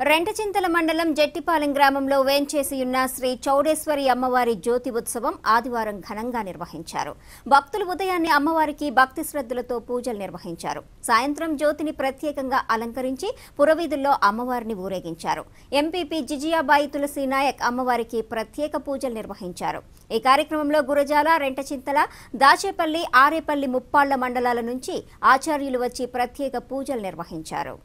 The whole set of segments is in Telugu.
రెంటచింతల మండలం జట్టిపాలెం గ్రామంలో వేంచేసియున్న శ్రీ చౌడేశ్వరి అమ్మవారి జ్యోతి ఉత్సవం ఆదివారం ఘనంగా నిర్వహించారు. భక్తులు ఉదయాన్నే అమ్మవారికి భక్తి శ్రద్ధలతో పూజలు నిర్వహించారు. సాయంత్రం జ్యోతిని ప్రత్యేకంగా అలంకరించి పురవీధుల్లో అమ్మవారిని ఊరేగించారు. ఎంపీపీ జిజియాబాయి తులసి నాయక్ అమ్మవారికి ప్రత్యేక పూజలు నిర్వహించారు. ఈ కార్యక్రమంలో గురజాల రెంటచింతల దాచేపల్లి ఆరేపల్లి ముప్పాళ్ళ మండలాల నుంచి ఆచార్యులు వచ్చి ప్రత్యేక పూజలు నిర్వహించారు.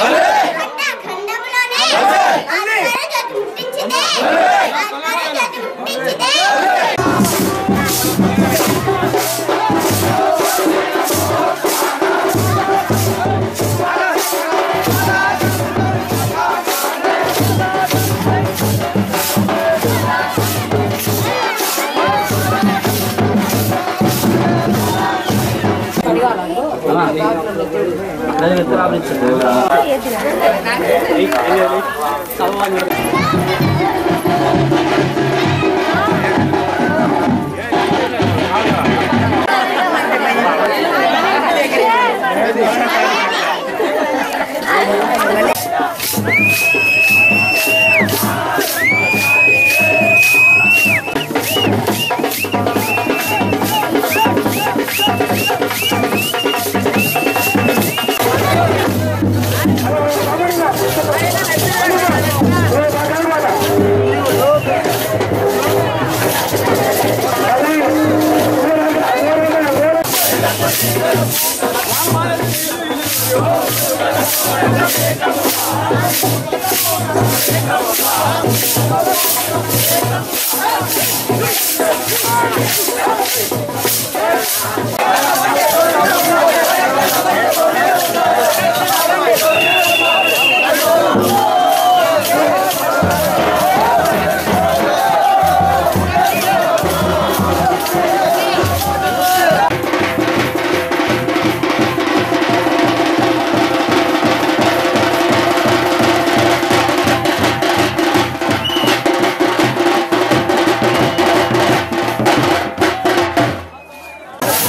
あれ？那个在那边吃的。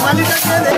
পালিটা খেয়ে